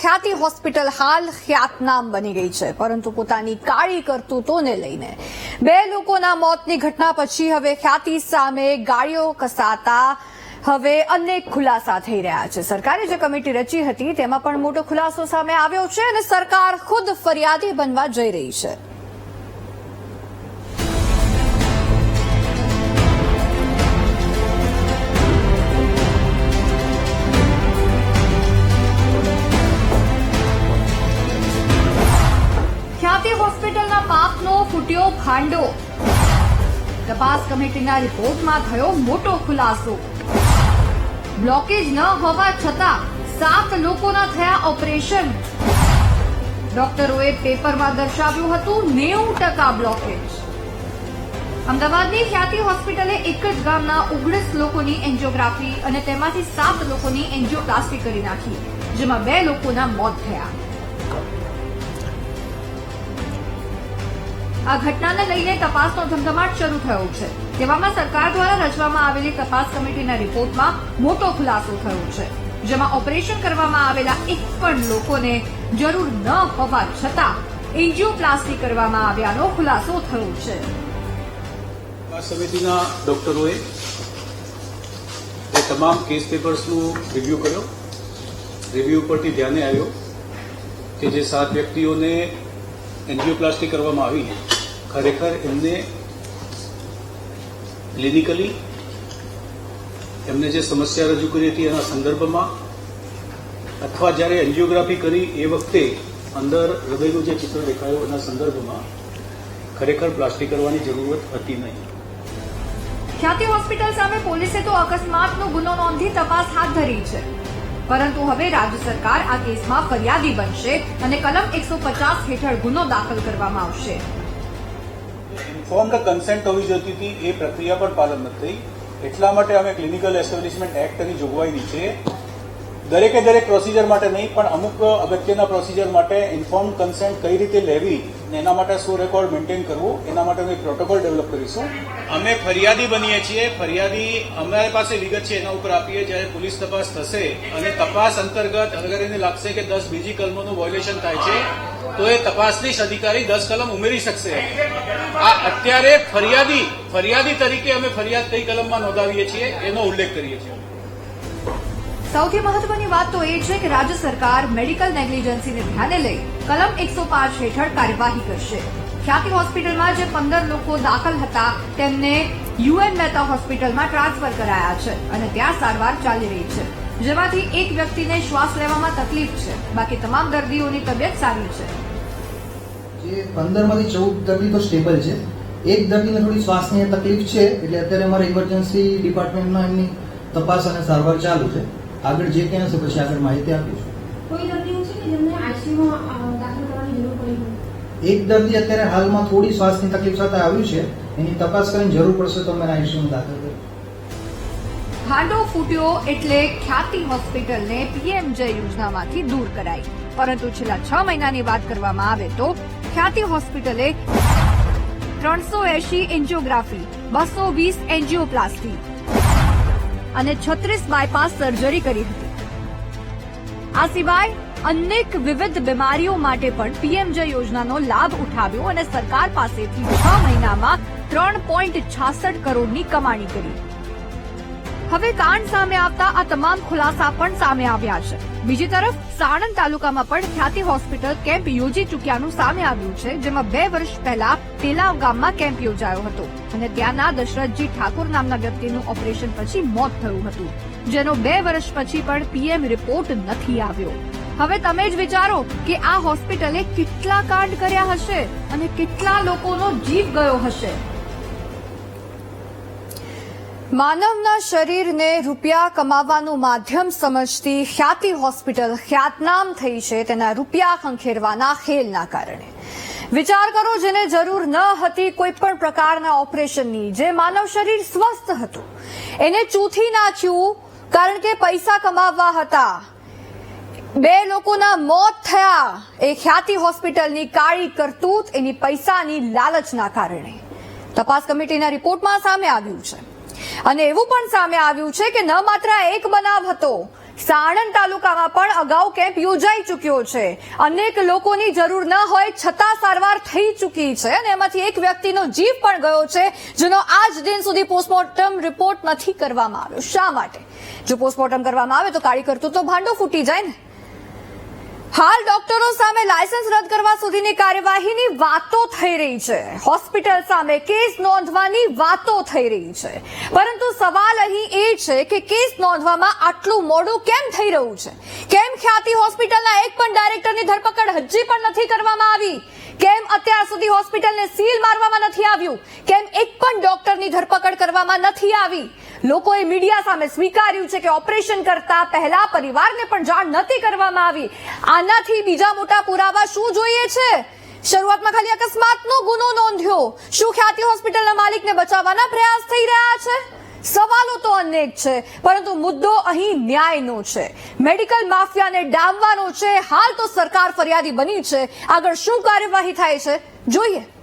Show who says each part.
Speaker 1: ખ્યાતિ હોસ્પિટલ હાલ ખ્યાતનામ બની ગઈ છે, પરંતુ પોતાની કાળી કરતૂતોને લઈને. બે લોકોના મોતની ઘટના પછી હવે ખ્યાતિ સામે ગાળીઓ કસાતા હવે અનેક ખુલાસા થઈ રહ્યા છે. સરકારે જે કમિટી રચી હતી, તેમાં પણ મોટો ખુલાસો સામે આવ્યો છે અને સરકાર ખુદ ફરિયાદી બનવા જઈ રહી છે. ભાંડો તપાસ કમિટીના રિપોર્ટમાં થયો મોટો ખુલાસો. બ્લોકેજ ન હોવા છતાં સાત લોકોના થયા ઓપરેશન. ડોક્ટરોએ પેપરમાં દર્શાવ્યું હતું નેવું ટકા બ્લોકેજ. અમદાવાદની ખ્યાતિ હોસ્પિટલે એક જ ગામના ઓગણીસ લોકોની એન્જિયોગ્રાફી અને તેમાંથી સાત લોકોની એન્જિયોપ્લાસ્ટી કરી નાખી, જેમાં બે લોકોના મોત થયા. આ ઘટનાને લઈને તપાસનો ધમધમાટ શરૂ થયો છે. તેવામાં સરકાર દ્વારા રચવામાં આવેલી તપાસ કમિટીના રિપોર્ટમાં મોટો ખુલાસો થયો છે, જેમાં ઓપરેશન કરવામાં આવેલા એક પણ લોકોને જરૂર ન હોવા છતાં એન્જિયોપ્લાસ્ટી કરવામાં આવ્યાનો ખુલાસો થયો છે.
Speaker 2: આ સમિતિના ડોક્ટરોએ એ તમામ કેસ પેપર્સનું રિવ્યૂ કર્યો. રિવ્યૂ પરથી ધ્યાને આવ્યો કે જે સાત વ્યક્તિઓને એન્જિયોપ્લાસ્ટી કરવામાં આવી ખરેખર એમને ક્લિનિકલી એમને જે સમસ્યા રજૂ કરી હતી એના સંદર્ભમાં અથવા જ્યારે એન્જિયોગ્રાફી કરી એ વખતે અંદર હૃદયનું જે ચિત્ર દેખાયું એના સંદર્ભમાં ખરેખર પ્લાસ્ટિક કરવાની જરૂરત હતી નહીં.
Speaker 1: ખ્યાતિ હોસ્પિટલ સામે પોલીસે તો અકસ્માતનો ગુનો નોંધી તપાસ હાથ ધરી છે. પરંતુ હવે રાજ્ય સરકાર આ કેસમાં ફરિયાદી બનશે અને કલમ એકસો પચાસ હેઠળ ગુનો દાખલ કરવામાં આવશે.
Speaker 2: ઇન્ફોર્મ્ડ કન્સેન્ટ હોવી જોતી હતી, એ પ્રક્રિયા પણ પાલન નથી થઈ એટલા માટે અમે ક્લિનિકલ એસ્ટેબ્લિશમેન્ટ એક્ટની જોગવાઈ નીચે દરેકે દરેક પ્રોસિજર માટે નહીં, પણ અમુક અગત્યના પ્રોસિજર માટે ઇન્ફોર્મ કન્સેન્ટ કઈ રીતે લેવી ને એના માટે શું રેકોર્ડ મેન્ટેન કરવું, એના માટે અમે પ્રોટોકોલ ડેવલપ કરીશું. અમે ફરિયાદી બનીએ છીએ. ફરિયાદી અમારી પાસે વિગત છે, એના ઉપર આપીએ. જ્યારે પોલીસ તપાસ થશે અને તપાસ અંતર્ગત અગર એને લાગશે કે દસ બીજી કલમોનું વોલ્યુશન થાય છે, તો એ તપાસનીશ અધિકારી દસ કલમ ઉમેરી શકશે. આ અત્યારે ફરિયાદી ફરિયાદી તરીકે અમે ફરિયાદ કઈ કલમમાં નોંધાવીએ છીએ, એનો ઉલ્લેખ કરીએ છીએ.
Speaker 1: સૌથી મહત્વની વાત તો એ છે કે રાજ્ય સરકાર મેડિકલ નેગ્લિજન્સીને ધ્યાને લઈ કલમ એકસો પાંચ હેઠળ કાર્યવાહી કરશે. ખ્યાતિ હોસ્પિટલમાં જે પંદર લોકો દાખલ હતા, તેમને યુએન મહેતા હોસ્પિટલમાં ટ્રાન્સફર કરાયા છે અને ત્યાં સારવાર ચાલી રહી છે. જેમાંથી એક વ્યક્તિને શ્વાસ લેવામાં તકલીફ છે. બાકી તમામ દર્દીઓની તબિયત સારી છે.
Speaker 3: જે પંદરમાંથી ચૌદ દર્દી તો સ્ટેબલ છે. એક દર્દીને થોડી શ્વાસની તકલીફ છે, એટલે અત્યારે અમારે ઇમરજન્સી ડિપાર્ટમેન્ટમાં એમની તપાસ અને સારવાર ચાલુ છે. આગળ જે ક્યાં હશે પછી આગળ માહિતી આપીશું
Speaker 4: કોઈ દર્દીઓ છે કે જેમને આઈસીયુમાં દાખલ કરવાની જરૂર પડી
Speaker 3: એક દર્દી અત્યારે હાલમાં થોડી શ્વાસની તકલીફ સાથે આવ્યું છે. એની તપાસ કરીને જરૂર પડશે તો અમે આઈસીયુમાં દાખલ કરીશું
Speaker 1: ખાડો ફૂટ્યો એટલે ખ્યાતિ હોસ્પિટલને પીએમજે યોજનામાંથી દૂર કરાઈ. પરંતુ છેલ્લા છ મહિનાની વાત કરવામાં આવે તો ખ્યાતિ હોસ્પિટલે ત્રણસો એસી એન્જિયોગ્રાફી બસો વીસ એન્જિયોપ્લાસ્ટી અને છત્રીસ બાયપાસ સર્જરી કરી હતી. આ સિવાય અનેક વિવિધ બીમારીઓ માટે પણ પીએમજે યોજનાનો લાભ ઉઠાવ્યો અને સરકાર પાસેથી છ મહિનામાં ત્રણ પોઈન્ટ છાસઠ કરોડની કમાણી કરી. હવે કાંડ સામે આવતા આ તમામ ખુલાસા પણ સામે આવ્યા છે. બીજી તરફ, સાણંદ તાલુકામાં પણ ખ્યાતિ હોસ્પિટલ કેમ્પ યોજી ચૂક્યાનું સામે આવ્યું છે, જેમાં બે વર્ષ પહેલા તેલાવ ગામમાં કેમ્પ યોજાયો હતો અને ત્યાંના દશરથજી ઠાકોર નામના વ્યક્તિનું ઓપરેશન પછી મોત થયું હતું, જેનો બે વર્ષ પછી પણ પીએમ રિપોર્ટ નથી આવ્યો. હવે તમે જ વિચારો કે આ હોસ્પિટલે કેટલા કાંડ કર્યા હશે અને કેટલા લોકોનો જીવ ગયો હશે. માનવના શરીરને રૂપિયા કમાવાનું માધ્યમ સમજતી ખ્યાતિ હોસ્પિટલ ખ્યાતનામ થઈ છે તેના રૂપિયા ખંખેરવાના ખેલના કારણે. વિચાર કરો જેને જરૂર ન હતી કોઈ પણ પ્રકારના ઓપરેશનની, જે માનવ શરીર સ્વસ્થ હતું. એને ચૂથી નાખ્યું કારણ કે પૈસા કમાવવા હતા. બે લોકોના મોત થયા. એ ખ્યાતિ હોસ્પિટલની કાળી કરતૂત એની પૈસાની લાલચના કારણે. તપાસ કમિટીના રિપોર્ટમાં સામે આવ્યું છે. અને એવું પણ સામે આવ્યું છે કે ન માત્ર એક બનાવ હતો. સાણંદ તાલુકામાં પણ અગાઉ કેમ્પ યોજાઈ ચૂક્યો છે. અનેક લોકોની જરૂર ન હોય છતાં સારવાર થઈ ચૂકી છે અને એમાંથી એક વ્યક્તિનો જીવ પણ ગયો છે, જેનો આજ દિન સુધી પોસ્ટમોર્ટમ રિપોર્ટ નથી કરવામાં આવ્યો. શા માટે? જો પોસ્ટમોર્ટમ કરવામાં આવે તો કાળી કરતું તો ભાંડો ફૂટી જાય ને. હાલ ડોક્ટરો સામે લાયસન્સ રદ કરવા સુધીની કાર્યવાહીની વાતો થઈ રહી છે. હોસ્પિટલ સામે કેસ નોંધવાની વાતો થઈ રહી છે. પરંતુ સવાલ અહીં એ છે કે કેસ નોંધવામાં આટલું મોડું કેમ થઈ રહ્યું છે? કેમ ખ્યાતિ હોસ્પિટલના એક પણ ડાયરેક્ટરની ધરપકડ હજી પણ નથી કરવામાં આવી? કેમ અત્યાર સુધી હોસ્પિટલને સીલ મારવામાં નથી આવ્યું? કેમ એક પણ ડોક્ટરની ધરપકડ કરવામાં નથી આવી? લોકોએ મીડિયા સામે સ્વીકાર્યું છે કે ઓપરેશન કરતા પહેલા પરિવારને પણ જાણ નથી કરવામાં આવી. આનાથી બીજા મોટા પુરાવા શું જોઈએ છે? શરૂઆતમાં ખાલી અકસ્માતનો ગુનો નોંધ્યો. શું ખ્યાતિ હોસ્પિટલના માલિકને બચાવવાના પ્રયાસ થઈ રહ્યા છે? સવાલો તો અનેક છે, પરંતુ મુદ્દો અહીં ન્યાયનો છે. મેડિકલ માફિયાને ડામવાનો છે. હાલ તો સરકાર ફરિયાદી બની છે. આગળ શું કાર્યવાહી થાય છે? જોઈએ.